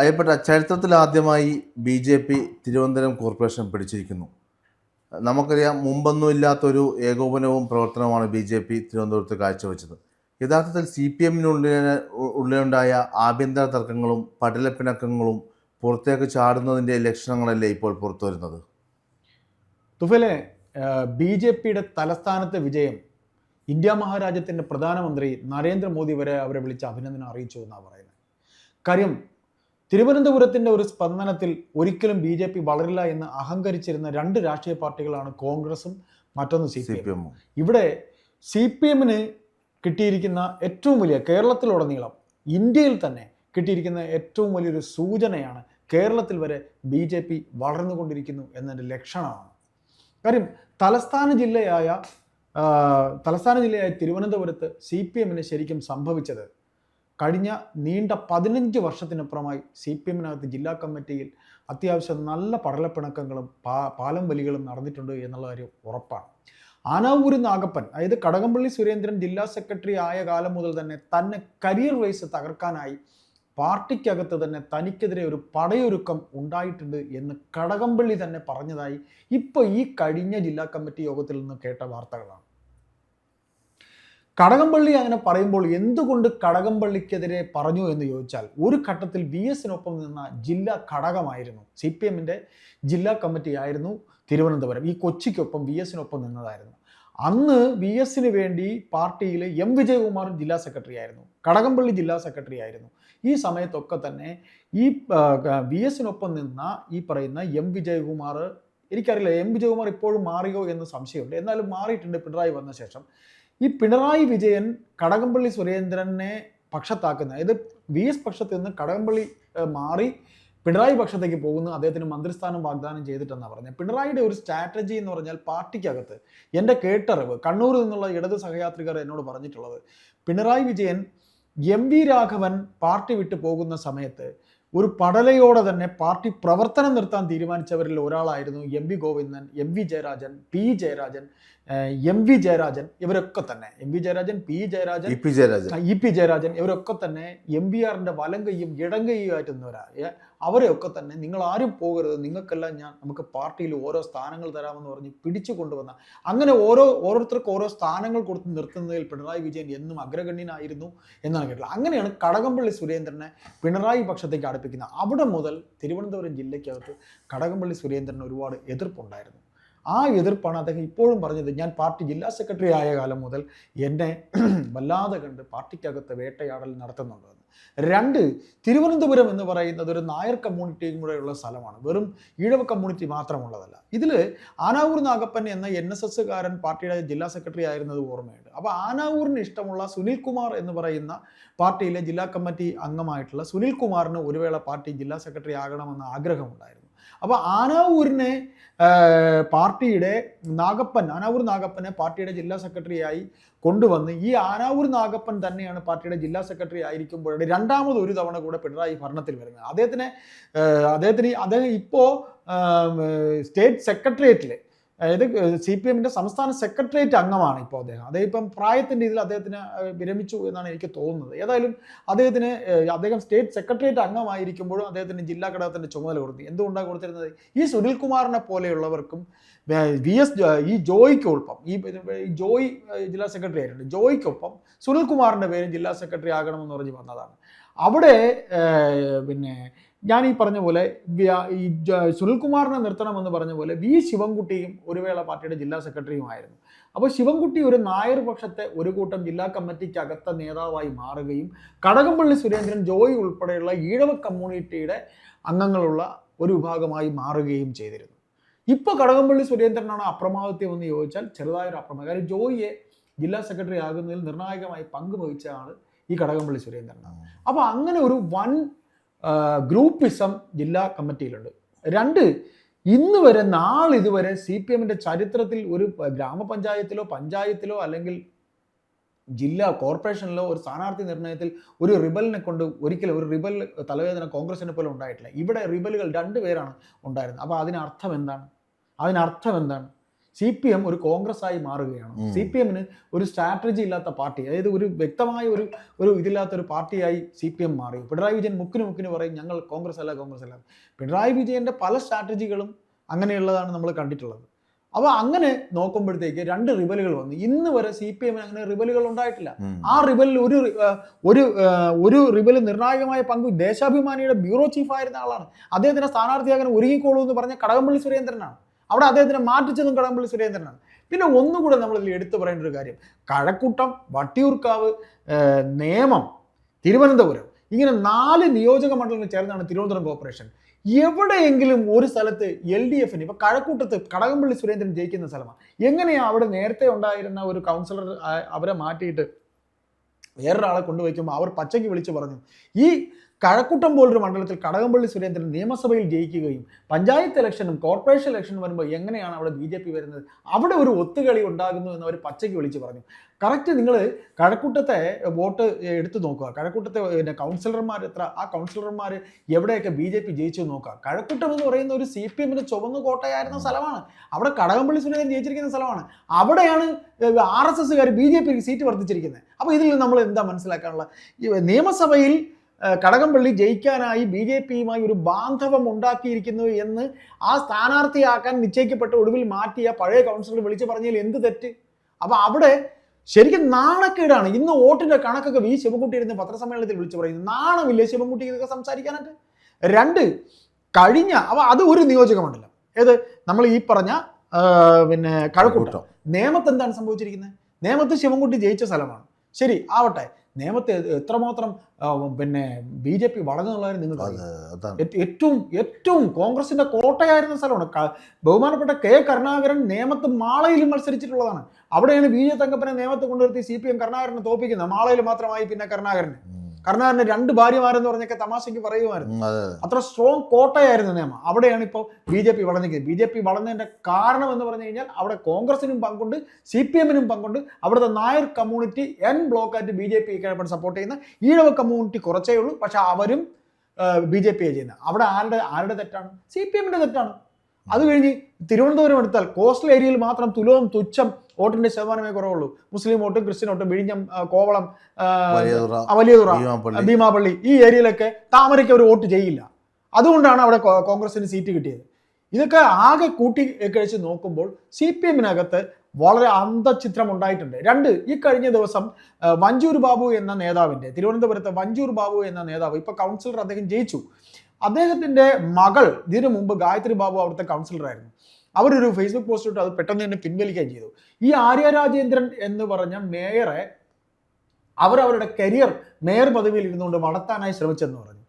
അയ്യപ്പെട്ട ചരിത്രത്തിൽ ആദ്യമായി B J P Thiruvananthapuram corporation പിടിച്ചിരിക്കുന്നു. നമുക്കറിയാം മുമ്പൊന്നും ഇല്ലാത്തൊരു ഏകോപനവും പ്രവർത്തനവുമാണ് ബി ജെ പി തിരുവനന്തപുരത്ത് കാഴ്ചവെച്ചത്. യഥാർത്ഥത്തിൽ സി പി എമ്മിനുള്ളിൽ ഉള്ളിലുണ്ടായ ആഭ്യന്തര തർക്കങ്ങളും പടലപ്പിണക്കങ്ങളും പുറത്തേക്ക് ചാടുന്നതിന്റെ ലക്ഷണങ്ങളല്ലേ ഇപ്പോൾ പുറത്തു വരുന്നത്? തുഫലെ ബി ജെ പിയുടെ തലസ്ഥാനത്തെ വിജയം ഇന്ത്യ മഹാരാജ്യത്തിന്റെ പ്രധാനമന്ത്രി നരേന്ദ്രമോദി വരെ അവരെ വിളിച്ച് അഭിനന്ദനം അറിയിച്ചു എന്നാണ് പറയുന്നത്. കാര്യം തിരുവനന്തപുരത്തിന്റെ ഒരു സ്പന്ദനത്തിൽ ഒരിക്കലും ബി ജെ പി വളരില്ല എന്ന് അഹങ്കരിച്ചിരുന്ന രണ്ട് രാഷ്ട്രീയ പാർട്ടികളാണ് കോൺഗ്രസും മറ്റൊന്ന് സി പി എമ്മും. ഇവിടെ സി പി എമ്മിന് കിട്ടിയിരിക്കുന്ന ഏറ്റവും വലിയ കേരളത്തിലുടനീളം ഇന്ത്യയിൽ തന്നെ കിട്ടിയിരിക്കുന്ന ഏറ്റവും വലിയൊരു സൂചനയാണ് കേരളത്തിൽ വരെ ബി ജെ പി വളർന്നുകൊണ്ടിരിക്കുന്നു എന്നതിന്റെ ലക്ഷണമാണ്. കാര്യം തലസ്ഥാന ജില്ലയായ തലസ്ഥാന ജില്ലയായ തിരുവനന്തപുരത്ത് സി പി എമ്മിന് ശരിക്കും സംഭവിച്ചത് കഴിഞ്ഞ നീണ്ട പതിനഞ്ച് വർഷത്തിനപ്പുറമായി സി പി എമ്മിനകത്ത് ജില്ലാ കമ്മിറ്റിയിൽ അത്യാവശ്യം നല്ല പടലപ്പിണക്കങ്ങളും പാ പാലം വലികളും നടന്നിട്ടുണ്ട് എന്നുള്ള കാര്യം ഉറപ്പാണ്. ആനാവൂര് നാഗപ്പൻ അതായത് കടകംപള്ളി സുരേന്ദ്രൻ ജില്ലാ സെക്രട്ടറി ആയ കാലം മുതൽ തന്നെ തന്നെ കരിയർ വൈസ് തകർക്കാനായി പാർട്ടിക്കകത്ത് തന്നെ തനിക്കെതിരെ ഒരു പടയൊരുക്കം ഉണ്ടായിട്ടുണ്ട് എന്ന് കടകംപള്ളി തന്നെ പറഞ്ഞതായി ഇപ്പോൾ ഈ കഴിഞ്ഞ ജില്ലാ കമ്മിറ്റി യോഗത്തിൽ നിന്ന് കേട്ട വാർത്തകളാണ്. കടകംപള്ളി അങ്ങനെ പറയുമ്പോൾ എന്തുകൊണ്ട് കടകംപള്ളിക്കെതിരെ പറഞ്ഞു എന്ന് ചോദിച്ചാൽ ഒരു ഘട്ടത്തിൽ വി എസിനൊപ്പം നിന്ന ജില്ലാ ഘടകമായിരുന്നു സി പി എമ്മിന്റെ ജില്ലാ കമ്മിറ്റി ആയിരുന്നു തിരുവനന്തപുരം. ഈ കൊച്ചിക്കൊപ്പം വി എസിനൊപ്പം നിന്നതായിരുന്നു. അന്ന് വി എസിന് വേണ്ടി പാർട്ടിയിൽ എം വിജയകുമാർ ജില്ലാ സെക്രട്ടറി ആയിരുന്നു കടകംപള്ളി ജില്ലാ സെക്രട്ടറി ആയിരുന്നു. ഈ സമയത്തൊക്കെ തന്നെ ഈ വി എസിനൊപ്പം നിന്ന ഈ പറയുന്ന എം വിജയകുമാർ എനിക്കറിയില്ല എം വിജയകുമാർ ഇപ്പോഴും മാറിയോ എന്ന് സംശയമുണ്ട്. എന്നാലും മാറിയിട്ടുണ്ട് പിണറായി വന്ന ശേഷം ഈ പിണറായി വിജയൻ കടകംപള്ളി സുരേന്ദ്രനെ പക്ഷത്താക്കുന്ന അതായത് വി എസ് പക്ഷത്ത് നിന്ന് കടകംപള്ളി മാറി പിണറായി പക്ഷത്തേക്ക് പോകുന്നു അദ്ദേഹത്തിന് മന്ത്രിസ്ഥാനം വാഗ്ദാനം ചെയ്തിട്ടെന്നാണ് പറഞ്ഞത് പിണറായിയുടെ ഒരു സ്ട്രാറ്റജി എന്ന് പറഞ്ഞാൽ പാർട്ടിക്കകത്ത് എന്റെ കേട്ടറിവ് കണ്ണൂരിൽ നിന്നുള്ള ഇടത് സഹയാത്രികർ എന്നോട് പറഞ്ഞിട്ടുള്ളത് Pinarayi Vijayan M V Raghavan party വിട്ടു പോകുന്ന സമയത്ത് ഒരു പടലയോടെ തന്നെ പാർട്ടി പ്രവർത്തനം നിർത്താൻ തീരുമാനിച്ചവരിൽ ഒരാളായിരുന്നു M V Govindan M V Jayarajan P Jayarajan M V Jayarajan ഇവരൊക്കെ തന്നെ. M V Jayarajan P Jayarajan E P Jayarajan. E P Jayarajan ഇവരൊക്കെ തന്നെ എം വി ആറിന്റെ വലം കൈയും ഇടം കൈയും ആയിട്ട് നിന്നവരാ. ഏ, അവരെയൊക്കെ തന്നെ നിങ്ങൾ ആരും പോകരുത്. നിങ്ങൾക്കെല്ലാം ഞാൻ നമുക്ക് പാർട്ടിയിൽ ഓരോ സ്ഥാനങ്ങൾ തരാമെന്ന് പറഞ്ഞ് പിടിച്ചു കൊണ്ടുവന്ന അങ്ങനെ ഓരോ ഓരോരുത്തർക്ക് ഓരോ സ്ഥാനങ്ങൾ കൊടുത്ത് നിർത്തുന്നതിൽ പിണറായി വിജയൻ എന്നും അഗ്രഗണ്യനായിരുന്നു എന്നാണ് കേട്ടത്. അങ്ങനെയാണ് കടകംപള്ളി സുരേന്ദ്രനെ പിണറായി പക്ഷത്തേക്ക് അടുപ്പിക്കുന്നത്. അവിടെ മുതൽ തിരുവനന്തപുരം ജില്ലയ്ക്കകത്ത് കടകംപള്ളി സുരേന്ദ്രന് ഒരുപാട് എതിർപ്പുണ്ടായിരുന്നു. ആ എതിർപ്പാണ് അദ്ദേഹം ഇപ്പോഴും പറഞ്ഞത്. ഞാൻ പാർട്ടി ജില്ലാ സെക്രട്ടറി ആയ കാലം മുതൽ എന്നെ വല്ലാതെ കണ്ട് പാർട്ടിക്കകത്ത് വേട്ടയാടൽ നടത്തുന്നുണ്ടെന്ന് രണ്ട് തിരുവനന്തപുരം എന്ന് പറയുന്നത് ഒരു നായർ കമ്മ്യൂണിറ്റിയും കൂടെ ഉള്ള സ്ഥലമാണ്. വെറും ഈഴവ കമ്മ്യൂണിറ്റി മാത്രമുള്ളതല്ല. ഇതിൽ ആനാവൂർ നാഗപ്പൻ എന്ന എൻ എസ് എസ്സുകാരൻ പാർട്ടിയുടെ ജില്ലാ സെക്രട്ടറി ആയിരുന്നത് ഓർമ്മയുണ്ട്. അപ്പോൾ ആനാവൂരിന് ഇഷ്ടമുള്ള സുനിൽ കുമാർ എന്ന് പറയുന്ന പാർട്ടിയിലെ ജില്ലാ കമ്മിറ്റി അംഗമായിട്ടുള്ള സുനിൽ കുമാറിന് ഒരു വേള പാർട്ടി ജില്ലാ സെക്രട്ടറി ആകണമെന്ന ആഗ്രഹമുണ്ടായിരുന്നു. അപ്പോൾ ആനാവൂരിനെ പാർട്ടിയുടെ നാഗപ്പൻ ആനാവൂർ നാഗപ്പനെ പാർട്ടിയുടെ ജില്ലാ സെക്രട്ടറിയായി കൊണ്ടുവന്ന് ഈ ആനാവൂർ നാഗപ്പൻ തന്നെയാണ് പാർട്ടിയുടെ ജില്ലാ സെക്രട്ടറി ആയിരിക്കുമ്പോഴാണ് രണ്ടാമത് ഒരു തവണ കൂടെ പിണറായി ഭരണത്തിൽ വരുന്നത്. അദ്ദേഹത്തിന് അദ്ദേഹത്തിന് അദ്ദേഹം ഇപ്പോൾ സ്റ്റേറ്റ് സെക്രട്ടേറിയറ്റിൽ അതായത് സി പി എമ്മിന്റെ സംസ്ഥാന സെക്രട്ടേറിയറ്റ് അംഗമാണ് ഇപ്പോൾ അദ്ദേഹം. അദ്ദേഹം ഇപ്പം പ്രായത്തിന്റെ ഇതിൽ അദ്ദേഹത്തിന് വിരമിച്ചു എന്നാണ് എനിക്ക് തോന്നുന്നത്. ഏതായാലും അദ്ദേഹത്തിന് അദ്ദേഹം സ്റ്റേറ്റ് സെക്രട്ടേറിയറ്റ് അംഗമായിരിക്കുമ്പോഴും അദ്ദേഹത്തിന് ജില്ലാ ഘടകത്തിന്റെ ചുമതല കൊടുത്തു. എന്തുകൊണ്ടാണ് കൊടുത്തിരുന്നത്? ഈ സുനിൽകുമാറിനെ പോലെയുള്ളവർക്കും വേ- എസ് ഈ ജോയിക്കൊപ്പം ഈ ജോയ് ജില്ലാ സെക്രട്ടറി ആയിട്ടുണ്ട്. ജോയിക്കൊപ്പം സുനിൽ കുമാറിന്റെ പേരും ജില്ലാ സെക്രട്ടറി ആകണമെന്ന് പറഞ്ഞ് വന്നതാണ്. അവിടെ പിന്നെ ഞാൻ ഈ പറഞ്ഞ പോലെ സുനിൽകുമാറിനെ ഈ എന്ന് സുനിൽകുമാറിനെ നിർത്തണമെന്ന് പറഞ്ഞ പോലെ വി. ശിവൻകുട്ടിയും ഒരു വേള പാർട്ടിയുടെ ജില്ലാ സെക്രട്ടറിയുമായിരുന്നു അപ്പോൾ ശിവൻകുട്ടി ഒരു നായർ പക്ഷത്തെ ഒരു കൂട്ടം ജില്ലാ കമ്മിറ്റിക്കകത്ത നേതാവായി മാറുകയും കടകംപള്ളി സുരേന്ദ്രൻ ജോയ് ഉൾപ്പെടെയുള്ള ഈഴവ കമ്മ്യൂണിറ്റിയുടെ അംഗങ്ങളുള്ള ഒരു വിഭാഗമായി മാറുകയും ചെയ്തിരുന്നു. ഇപ്പോൾ കടകംപള്ളി സുരേന്ദ്രനാണ് അപ്രമാദിത്യം എന്ന് ചോദിച്ചാൽ ചെറുതായൊരു അപ്രമാദം കാര്യം ജോയിയെ ജില്ലാ സെക്രട്ടറി ആകുന്നതിൽ നിർണായകമായി പങ്കുവഹിച്ച ആൾ ഈ കടകംപള്ളി സുരേന്ദ്രനാണ്. അപ്പോൾ അങ്ങനെ ഒരു വൺ ഗ്രൂപ്പിസം ജില്ലാ കമ്മിറ്റിയിലുണ്ട്. രണ്ട് ഇന്ന് വരെ നാളിതുവരെ സി പി എമ്മിന്റെ ചരിത്രത്തിൽ ഒരു ഗ്രാമപഞ്ചായത്തിലോ പഞ്ചായത്തിലോ അല്ലെങ്കിൽ ജില്ലാ കോർപ്പറേഷനിലോ ഒരു സ്ഥാനാർത്ഥി നിർണയത്തിൽ ഒരു റിബലിനെ കൊണ്ട് ഒരിക്കലും ഒരു റിബൽ തലവേദന കോൺഗ്രസിനെ പോലും ഉണ്ടായിട്ടില്ല. ഇവിടെ റിബലുകൾ രണ്ട് പേരാണ് ഉണ്ടായിരുന്നത്. അപ്പോൾ അതിനർത്ഥം എന്താണ്? അതിനർത്ഥം എന്താണ്? സി പി എം ഒരു കോൺഗ്രസ് ആയി മാറുകയാണ്. സി പി എമ്മിന് ഒരു സ്ട്രാറ്റജി ഇല്ലാത്ത പാർട്ടി അതായത് ഒരു വ്യക്തമായ ഒരു ഒരു ഇതില്ലാത്ത ഒരു പാർട്ടിയായി സി പി എം മാറി. പിണറായി വിജയൻ മുക്കിന് മുക്കിന് പറയും ഞങ്ങൾ കോൺഗ്രസ് അല്ല കോൺഗ്രസ് അല്ല. പിണറായി വിജയന്റെ പല സ്ട്രാറ്റജികളും അങ്ങനെയുള്ളതാണ് നമ്മൾ കണ്ടിട്ടുള്ളത്. അപ്പോൾ അങ്ങനെ നോക്കുമ്പോഴത്തേക്ക് രണ്ട് റിബലുകൾ വന്നു. ഇന്ന് വരെ സി പി എമ്മിന് അങ്ങനെ റിബലുകൾ ഉണ്ടായിട്ടില്ല. ആ റിബലിൽ ഒരു ഒരു ഒരു റിബൽ നിർണായകമായ പങ്ക് ദേശാഭിമാനിയുടെ ബ്യൂറോ ചീഫ് ആയിരുന്ന ആളാണ്. അദ്ദേഹത്തിന്റെ സ്ഥാനാർത്ഥിയാകാൻ ഒരുങ്ങിക്കോളൂ എന്ന് പറഞ്ഞ കടകംപള്ളി സുരേന്ദ്രനാണ്. അവിടെ അദ്ദേഹത്തിനെ മാറ്റിച്ചതും കടകംപള്ളി സുരേന്ദ്രനാണ്. പിന്നെ ഒന്നുകൂടെ നമ്മൾ ഇതിൽ എടുത്തു പറയേണ്ട ഒരു കാര്യം. കഴക്കൂട്ടം വട്ടിയൂർക്കാവ് നേമം തിരുവനന്തപുരം ഇങ്ങനെ നാല് നിയോജക മണ്ഡലങ്ങൾ ചേർന്നാണ് തിരുവനന്തപുരം കോർപ്പറേഷൻ. എവിടെയെങ്കിലും ഒരു സ്ഥലത്ത് എൽ ഡി എഫിന് ഇപ്പൊ കഴക്കൂട്ടത്ത് കടകംപള്ളി സുരേന്ദ്രൻ ജയിക്കുന്ന സ്ഥലമാണ്. എങ്ങനെയാണ് അവിടെ നേരത്തെ ഉണ്ടായിരുന്ന ഒരു കൗൺസിലർ അവരെ മാറ്റിയിട്ട് വേറൊരാളെ കൊണ്ടുവയ്ക്കുമ്പോൾ അവർ പച്ചയ്ക്ക് വിളിച്ചു പറഞ്ഞു ഈ കഴക്കൂട്ടം പോലൊരു മണ്ഡലത്തിൽ കടകംപള്ളി സുരേന്ദ്രൻ നിയമസഭയിൽ ജയിക്കുകയും പഞ്ചായത്ത് ഇലക്ഷനും കോർപ്പറേഷൻ ഇലക്ഷനും വരുമ്പോൾ എങ്ങനെയാണ് അവിടെ ബി ജെ പി വരുന്നത്? അവിടെ ഒരു ഒത്തുകളി ഉണ്ടാകുന്നു എന്ന് അവർ പച്ചയ്ക്ക് വിളിച്ച് പറഞ്ഞു. കറക്റ്റ് നിങ്ങൾ കഴക്കൂട്ടത്തെ വോട്ട് എടുത്തു നോക്കുക. കഴക്കൂട്ടത്തെ പിന്നെ കൗൺസിലർമാർ എത്ര? ആ കൗൺസിലർമാർ എവിടെയൊക്കെ ബി ജെ പി ജയിച്ചു നോക്കുക. കഴക്കൂട്ടം എന്ന് പറയുന്ന ഒരു സി പി എമ്മിന്റെ ചുവന്ന കോട്ടയായിരുന്ന സ്ഥലമാണ്. അവിടെ കടകംപള്ളി സുരേന്ദ്രൻ ജയിച്ചിരിക്കുന്ന സ്ഥലമാണ്. അവിടെയാണ് ആർ എസ് എസ്സുകാർ ബി ജെ പിക്ക് സീറ്റ് വർദ്ധിച്ചിരിക്കുന്നത്. അപ്പോൾ ഇതിൽ നമ്മൾ എന്താ മനസ്സിലാക്കാനുള്ള നിയമസഭയിൽ കടകംപള്ളി ജയിക്കാനായി ബി ജെ പിയുമായി ഒരു ബാന്ധവം ഉണ്ടാക്കിയിരിക്കുന്നു എന്ന് ആ സ്ഥാനാർത്ഥിയാക്കാൻ നിശ്ചയിക്കപ്പെട്ട ഒടുവിൽ മാറ്റിയ പഴയ കൗൺസിലർ വിളിച്ചു പറഞ്ഞതിൽ എന്ത് തെറ്റ്? അപ്പൊ അവിടെ ശരിക്കും നാണക്കേടാണ്. ഇന്ന് വോട്ടിന്റെ കണക്കൊക്കെ വി ശിവൻകുട്ടി ഇരുന്ന് പത്രസമ്മേളനത്തിൽ വിളിച്ചു പറയുന്നു. നാണമില്ലേ ശിവൻകുട്ടി ഇതൊക്കെ സംസാരിക്കാനായിട്ട്? രണ്ട് കഴിഞ്ഞ അപ്പൊ അത് ഒരു നിയോജകമണ്ഡലം. ഏത്? നമ്മൾ ഈ പറഞ്ഞ പിന്നെ കഴക്കൂട്ടം. നേമത്ത് എന്താണ് സംഭവിച്ചിരിക്കുന്നത്? നേമത്ത് ശിവൻകുട്ടി ജയിച്ച സ്ഥലമാണ്. ശരി ആവട്ടെ. നേമത്തെ എത്രമാത്രം പിന്നെ ബി ജെ പി വളർന്നുള്ള നിങ്ങൾക്ക് ഏ- ഏറ്റവും ഏറ്റവും കോൺഗ്രസിന്റെ കോട്ടയായിരുന്ന സ്ഥലമാണ്. ബഹുമാനപ്പെട്ട കെ കരുണാകരൻ നേമത്ത് മാളയിൽ മത്സരിച്ചിട്ടുള്ളതാണ്. അവിടെയാണ് ബി ജെ തങ്കപ്പനെ നേമത്ത് കൊണ്ടുവരുത്തി സി പി എം കരുണാകരനെ തോപ്പിക്കുന്നത്. മാളയിൽ മാത്രമായി പിന്നെ കരുണാകരന്. ഉം. രണ്ട് ഭാര്യമാരെന്ന് പറഞ്ഞൊക്കെ തമാശയ്ക്ക് പറയുമായിരുന്നു. അത്ര സ്ട്രോങ് കോട്ടയായിരുന്നു നിയമം. അവിടെയാണ് ഇപ്പോൾ ബി ജെ പി വളർന്നിരിക്കുന്നത് ബി ജെ പി വളർന്നതിന്റെ കാരണം എന്ന് പറഞ്ഞു കഴിഞ്ഞാൽ അവിടെ കോൺഗ്രസിനും പങ്കുണ്ട് സി പി എമ്മിനും പങ്കുണ്ട്. അവിടുത്തെ നായർ കമ്മ്യൂണിറ്റി എൻ ബ്ലോക്കായിട്ട് ബി ജെ പി സപ്പോർട്ട് ചെയ്യുന്ന ഈഴവ കമ്മ്യൂണിറ്റി കുറച്ചേ ഉള്ളൂ. പക്ഷെ അവരും ബി ജെ പിയെ ചെയ്യുന്നത്. അവിടെ ആരുടെ ആരുടെ തെറ്റാണ്? സി പി എമ്മിന്റെ തെറ്റാണ്. അത് കഴിഞ്ഞ് തിരുവനന്തപുരം എടുത്താൽ കോസ്റ്റൽ ഏരിയയിൽ മാത്രം തുലവും തുച്ഛം വോട്ടിന്റെ ശതമാനമേ കുറവുള്ളൂ. മുസ്ലിം വോട്ടും ക്രിസ്ത്യൻ വോട്ടും വിഴിഞ്ഞം കോവളം വലിയതുറ ഭീമാപള്ളി. ഈ ഏരിയയിലൊക്കെ താമരയ്ക്ക് അവർ വോട്ട് ചെയ്യില്ല. അതുകൊണ്ടാണ് അവിടെ കോൺഗ്രസിന് സീറ്റ് കിട്ടിയത്. ഇതൊക്കെ ആകെ കൂട്ടി കഴിച്ച് നോക്കുമ്പോൾ സി പി എമ്മിനകത്ത് വളരെ അന്തചിത്രം ഉണ്ടായിട്ടുണ്ട്. രണ്ട് ഈ കഴിഞ്ഞ ദിവസം വഞ്ചൂർ ബാബു എന്ന നേതാവിന്റെ തിരുവനന്തപുരത്ത് വഞ്ചൂർ ബാബു എന്ന നേതാവ് ഇപ്പൊ കൗൺസിലർ അദ്ദേഹം ജയിച്ചു. അദ്ദേഹത്തിന്റെ മകൾ ഇതിനു മുമ്പ് ഗായത്രി ബാബു അവിടുത്തെ കൗൺസിലറായിരുന്നു അവരൊരു ഫേസ്ബുക്ക് പോസ്റ്റ് ഇട്ട് അത് പെട്ടെന്ന് തന്നെ പിൻവലിക്കുകയും ചെയ്തു. ഈ ആര്യ രാജേന്ദ്രൻ എന്ന് പറഞ്ഞ മേയറെ അവരുടെ കരിയർ മേയർ പദവിയിൽ ഇരുന്നുകൊണ്ട് വളർത്താനായി ശ്രമിച്ചെന്ന് പറഞ്ഞു.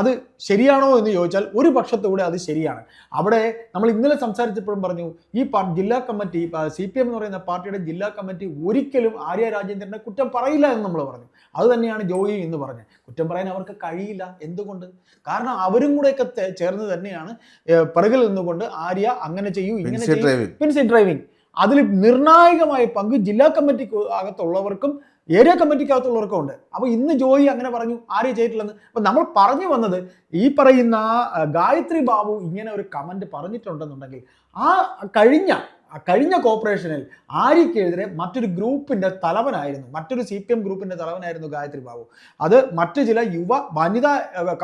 അത് ശരിയാണോ എന്ന് ചോദിച്ചാൽ ഒരു പക്ഷത്തൂടെ അത് ശരിയാണ്. അവിടെ നമ്മൾ ഇന്നലെ സംസാരിച്ചപ്പോഴും പറഞ്ഞു ഈ ജില്ലാ കമ്മിറ്റി സി പി എം എന്ന് പറയുന്ന പാർട്ടിയുടെ ജില്ലാ കമ്മിറ്റി ഒരിക്കലും ആര്യ രാജേന്ദ്രനെ കുറ്റം പറയില്ല എന്ന് നമ്മൾ പറഞ്ഞു. അത് തന്നെയാണ് ജോയി എന്ന് പറഞ്ഞത്. കുറ്റം പറയാൻ അവർക്ക് കഴിയില്ല. എന്തുകൊണ്ട്? കാരണം അവരും കൂടെയൊക്കെ ഒക്കെ ചേർന്ന് തന്നെയാണ് പിറകിൽ നിന്നുകൊണ്ട് ആര്യ അങ്ങനെ ചെയ്യൂ ഇങ്ങനെ ചെയ്യൂ. ഡ്രൈവിംഗ് ഡ്രൈവിംഗ് അതിൽ നിർണായകമായ പങ്ക് ജില്ലാ കമ്മിറ്റിക്ക് അകത്തുള്ളവർക്കും ഏരിയ കമ്മിറ്റിക്കകത്തുള്ളവർക്കും ഉണ്ട്. അപ്പോൾ ഇന്ന് ജോയി അങ്ങനെ പറഞ്ഞു ആരെയും ചെയ്തിട്ടില്ലെന്ന്. അപ്പൊ നമ്മൾ പറഞ്ഞു വന്നത് ഈ പറയുന്ന ഗായത്രി ബാബു ഇങ്ങനെ ഒരു കമന്റ് പറഞ്ഞിട്ടുണ്ടെന്നുണ്ടെങ്കിൽ ആ കഴിഞ്ഞ കഴിഞ്ഞ കോർപ്പറേഷനിൽ ആര്യക്കെതിരെ മറ്റൊരു ഗ്രൂപ്പിന്റെ തലവനായിരുന്നു. മറ്റൊരു സി പി എം ഗ്രൂപ്പിന്റെ തലവനായിരുന്നു ഗായത്രി ബാബു. അത് മറ്റു ചില യുവ വനിതാ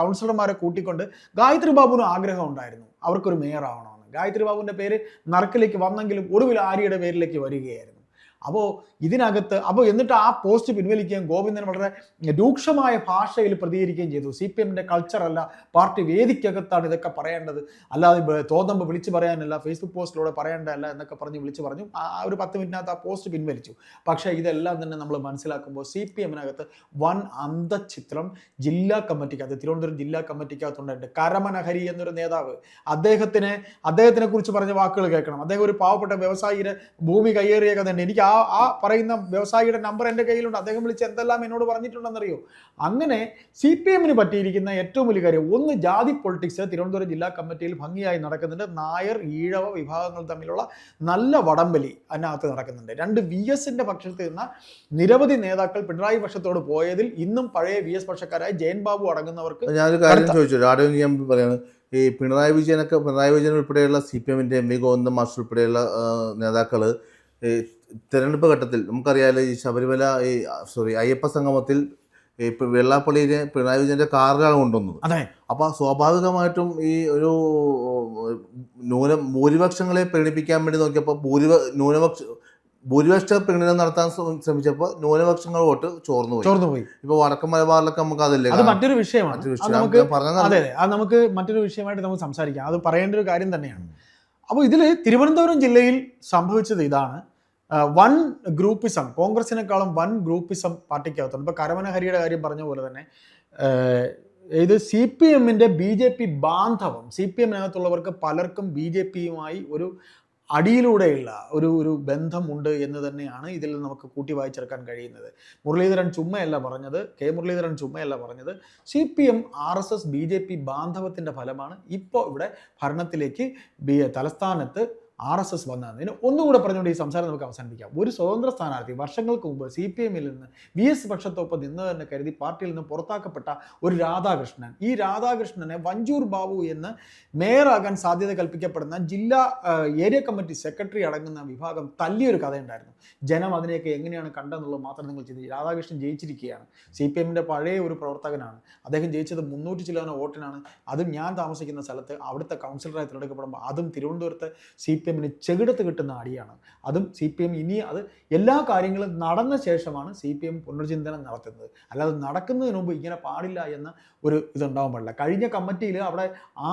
കൗൺസിലർമാരെ കൂട്ടിക്കൊണ്ട് ഗായത്രി ബാബുവിന് ആഗ്രഹം ഉണ്ടായിരുന്നു. അവർക്കൊരു മേയർ ആവണമെന്ന്. ഗായത്രി ബാബുവിന്റെ പേര് നറുക്കിലേക്ക് വന്നെങ്കിലും ഒടുവിൽ ആര്യയുടെ പേരിലേക്ക് വരികയായിരുന്നു. അപ്പോൾ ഇതിനകത്ത് അപ്പോൾ എന്നിട്ട് ആ പോസ്റ്റ് പിൻവലിക്കുകയും ഗോവിന്ദൻ വളരെ രൂക്ഷമായ ഭാഷയിൽ പ്രതികരിക്കുകയും ചെയ്തു. സി പി എമ്മിന്റെ കൾച്ചറല്ല പാർട്ടി വേദിക്കകത്താണ് ഇതൊക്കെ പറയേണ്ടത്. അല്ലാതെ തോന്നുമ്പോൾ വിളിച്ചു പറയാനല്ല ഫേസ്ബുക്ക് പോസ്റ്റിലൂടെ പറയേണ്ടതല്ല എന്നൊക്കെ പറഞ്ഞ് വിളിച്ചു പറഞ്ഞു. ആ ഒരു പത്ത് മിനിറ്റിനകത്ത് ആ പോസ്റ്റ് പിൻവലിച്ചു. പക്ഷേ ഇതെല്ലാം തന്നെ നമ്മൾ മനസ്സിലാക്കുമ്പോൾ സി പി എമ്മിനകത്ത് വൻ അന്തചിത്രം ജില്ലാ കമ്മിറ്റിക്കകത്ത് തിരുവനന്തപുരം ജില്ലാ കമ്മിറ്റിക്കകത്തുണ്ടായിട്ട് കരമനഹരി എന്നൊരു നേതാവ്. അദ്ദേഹത്തിന് അദ്ദേഹത്തിനെ കുറിച്ച് പറഞ്ഞ വാക്കുകൾ കേൾക്കണം. അദ്ദേഹം ഒരു പാവപ്പെട്ട വ്യവസായിയുടെ ഭൂമി കയ്യേറിയ ഉണ്ട് എനിക്ക് ആ ആ പറയുന്ന വ്യവസായിയുടെ നമ്പർ എന്റെ കയ്യിലുണ്ട്. അദ്ദേഹം വിളിച്ച് എന്തെല്ലാം എന്നോട് പറഞ്ഞിട്ടുണ്ടെന്നറിയോ? അങ്ങനെ സി പി എമ്മിന് പറ്റിയിരിക്കുന്ന ഏറ്റവും വലിയ കാര്യം ഒന്ന് ജാതി പൊളിറ്റിക്സ് തിരുവനന്തപുരം ജില്ലാ കമ്മിറ്റിയിൽ ഭംഗിയായി നടക്കുന്നുണ്ട്. നായർ ഈഴവ വിഭാഗങ്ങൾ തമ്മിലുള്ള നല്ല വടംവലി അതിനകത്ത് നടക്കുന്നുണ്ട്. രണ്ട് വി എസിന്റെ പക്ഷത്ത് നിന്ന നിരവധി നേതാക്കൾ പിണറായി പക്ഷത്തോട് പോയതിൽ ഇന്നും പഴയ വി എസ് പക്ഷക്കാരായ ജയൻ ബാബു അടങ്ങുന്നവർക്ക് ഞാനൊരു കാര്യം ചോദിച്ചു. രാഘവൻ എം പി ഈ പിണറായി വിജയനൊക്കെ പിണറായി വിജയൻ ഉൾപ്പെടെയുള്ള സി പി എമ്മിന്റെ എം വി ഗോവിന്ദൻ മാസ്റ്റർ ഉൾപ്പെടെയുള്ള നേതാക്കൾ തെരഞ്ഞെടുപ്പ് ഘട്ടത്തിൽ നമുക്കറിയാമല്ലോ ഈ ശബരിമല ഈ സോറി അയ്യപ്പ സംഗമത്തിൽ ഇപ്പൊ വെള്ളാപ്പള്ളിയിലെ വെള്ളാപ്പള്ളിയെ പിണറായി വിജയന്റെ കാറിലാണ് കൊണ്ടുവന്നത്. അതെ. അപ്പൊ സ്വാഭാവികമായിട്ടും ഈ ഒരു ന്യൂന ഭൂരിപക്ഷങ്ങളെ പ്രീണിപ്പിക്കാൻ വേണ്ടി നോക്കിയപ്പോൾ ഭൂരിപ ന്യൂനപക്ഷ ഭൂരിപക്ഷ പ്രീണനം നടത്താൻ ശ്രമ- ശ്രമിച്ചപ്പോൾ ന്യൂനപക്ഷങ്ങൾ വോട്ട് ചോർന്നു പോയി. ചോർന്നു പോയി. ഇപ്പൊ വടക്കൻ മലബാറിലൊക്കെ നമുക്ക് അതല്ലേ. അത് മറ്റൊരു വിഷയമാണ്. മറ്റൊരു വിഷയം. നമുക്ക് അതെ അതെ. അത് നമുക്ക് മറ്റൊരു വിഷയമായിട്ട് നമുക്ക് സംസാരിക്കാം. അത് പറയേണ്ട ഒരു കാര്യം തന്നെയാണ്. അപ്പോൾ ഇതിൽ തിരുവനന്തപുരം ജില്ലയിൽ സംഭവിച്ചത് ഇതാണ്. വൺ ഗ്രൂപ്പിസം കോൺഗ്രസിനേക്കാളും വൺ ഗ്രൂപ്പിസം പാർട്ടിക്കകത്തുണ്ട്. ഇപ്പോൾ കരമനഹരിയുടെ കാര്യം പറഞ്ഞ പോലെ തന്നെ ഇത് സി പി എമ്മിന്റെ ബി ജെ പി ബാന്ധവം സി പി എമ്മിനകത്തുള്ളവർക്ക് പലർക്കും ബി ജെ പിയുമായി ഒരു അടിയിലൂടെയുള്ള ഒരു ഒരു ബന്ധമുണ്ട് എന്ന് തന്നെയാണ് ഇതിൽ നമുക്ക് കൂട്ടി വായിച്ചെടുക്കാൻ കഴിയുന്നത്. മുരളീധരൻ ചുമ്മയല്ല പറഞ്ഞത് കെ മുരളീധരൻ ചുമ്മയല്ല പറഞ്ഞത്. C P M R S S B J P ബാന്ധവത്തിന്റെ ഫലമാണ് ഇപ്പോൾ ഇവിടെ ഭരണത്തിലേക്ക് ബി തലസ്ഥാനത്ത് ആർ എസ് എസ് വന്നതിന് ഒന്നുകൂടെ പറഞ്ഞുകൊണ്ട് ഈ സംസാരം നമുക്ക് അവസാനിപ്പിക്കാം. ഒരു സ്വതന്ത്ര സ്ഥാനാർത്ഥി വർഷങ്ങൾക്ക് മുമ്പ് സി പി എമ്മിൽ നിന്ന് വി എസ് പക്ഷത്തൊപ്പം നിന്നതെന്ന് കരുതി പാർട്ടിയിൽ നിന്ന് പുറത്താക്കപ്പെട്ട ഒരു രാധാകൃഷ്ണൻ. ഈ രാധാകൃഷ്ണനെ വഞ്ചൂർ ബാബു എന്ന് മേയറാകാൻ സാധ്യത കൽപ്പിക്കപ്പെടുന്ന ജില്ലാ ഏരിയ കമ്മിറ്റി സെക്രട്ടറി അടങ്ങുന്ന വിഭാഗം തല്ലിയൊരു കഥയുണ്ടായിരുന്നു. ജനം അതിനെയൊക്കെ എങ്ങനെയാണ് കണ്ടെന്നുള്ളത് മാത്രം നിങ്ങൾ ചിന്തിച്ചു രാധാകൃഷ്ണൻ ജയിച്ചിരിക്കുകയാണ്. സി പി എമ്മിന്റെ പഴയ ഒരു പ്രവർത്തകനാണ്. അദ്ദേഹം ജയിച്ചത് മുന്നൂറ്റി ചില്ലാന വോട്ടിനാണ്. അതും ഞാൻ താമസിക്കുന്ന സ്ഥലത്ത് അവിടുത്തെ കൗൺസിലറായി തിരഞ്ഞെടുക്കപ്പെടുമ്പോൾ അതും തിരുവനന്തപുരത്ത് സി പി എമ്മിന് ചെകിടത്ത് കിട്ടുന്ന അടിയാണ്. അതും സി പി എം ഇനി അത് എല്ലാ കാര്യങ്ങളും നടന്ന ശേഷമാണ് സി പി എം പുനർചിന്തനം നടത്തുന്നത്. അല്ലാതെ നടക്കുന്നതിന് മുമ്പ് ഇങ്ങനെ പാടില്ല എന്ന ഒരു ഇതുണ്ടാവാൻ പാടില്ല. കഴിഞ്ഞ കമ്മിറ്റിയിൽ അവിടെ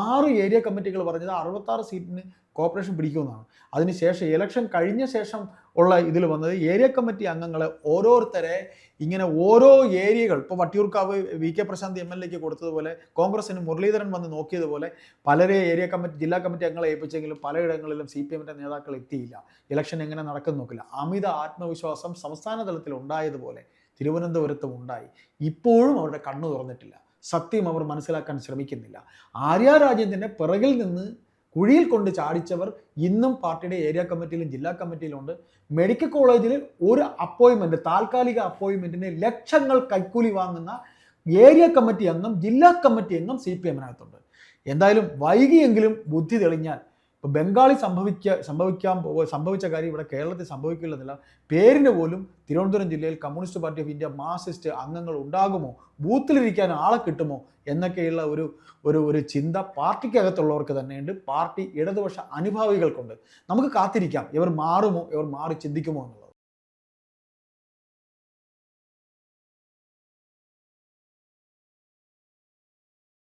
ആറ് ഏരിയ കമ്മിറ്റികൾ പറഞ്ഞത് അറുപത്താറ് സീറ്റിന് കോർപ്പറേഷൻ പിടിക്കുമെന്നാണ്. അതിനുശേഷം ഇലക്ഷൻ കഴിഞ്ഞ ശേഷം ഉള്ള ഇതിൽ വന്നത് ഏരിയ കമ്മിറ്റി അംഗങ്ങളെ ഓരോരുത്തരെ ഇങ്ങനെ ഓരോ ഏരിയകൾ ഇപ്പോൾ Vattiyoorkavu V K Prashanth M L എക്ക് കൊടുത്തതുപോലെ കോൺഗ്രസിന് മുരളീധരൻ വന്ന് നോക്കിയതുപോലെ പലരെ ഏരിയ കമ്മിറ്റി ജില്ലാ കമ്മിറ്റി അംഗങ്ങളെ ഏൽപ്പിച്ചെങ്കിലും പലയിടങ്ങളിലും സി പി എമ്മിന്റെ നേതാക്കൾ എത്തിയില്ല. ഇലക്ഷൻ എങ്ങനെ നടക്കുന്നു നോക്കില്ല. അമിത ആത്മവിശ്വാസം സംസ്ഥാന തലത്തിൽ ഉണ്ടായതുപോലെ തിരുവനന്തപുരത്തും ഉണ്ടായി. ഇപ്പോഴും അവരുടെ കണ്ണു തുറന്നിട്ടില്ല. സത്യം അവർ മനസ്സിലാക്കാൻ ശ്രമിക്കുന്നില്ല. ആര്യ രാജേന്ദ്രനെ പിറകിൽ നിന്ന് കുഴിയിൽ കൊണ്ട് ചാടിച്ചവർ ഇന്നും പാർട്ടിയുടെ ഏരിയ കമ്മിറ്റിയിലും ജില്ലാ കമ്മിറ്റിയിലും ഉണ്ട് മെഡിക്കൽ കോളേജിൽ ഒരു അപ്പോയിൻമെന്റ് താൽക്കാലിക അപ്പോയിൻമെന്റിന് ലക്ഷങ്ങൾ കൈക്കൂലി വാങ്ങുന്ന ഏരിയ കമ്മിറ്റി അംഗം ജില്ലാ കമ്മിറ്റി അംഗം സി പി എമ്മിനകത്തുണ്ട്. എന്തായാലും വൈകിയെങ്കിലും ബുദ്ധി തെളിഞ്ഞാൽ ഇപ്പോൾ ബംഗാളി സംഭവിക്ക സംഭവിക്കാൻ പോ സംഭവിച്ച കാര്യം ഇവിടെ കേരളത്തിൽ സംഭവിക്കില്ലെന്നില്ല പേരിന് പോലും തിരുവനന്തപുരം ജില്ലയിൽ communist party of India Marxist അംഗങ്ങൾ ഉണ്ടാകുമോ? ബൂത്തിലിരിക്കാൻ ആളെ കിട്ടുമോ? എന്നൊക്കെയുള്ള ഒരു ഒരു ഒരു ചിന്ത പാർട്ടിക്കകത്തുള്ളവർക്ക് തന്നെയുണ്ട്. പാർട്ടി ഇടതുപക്ഷ അനുഭാവികൾക്കുണ്ട്. നമുക്ക് കാത്തിരിക്കാം. ഇവർ മാറുമോ? ഇവർ മാറി ചിന്തിക്കുമോ എന്നുള്ളത്.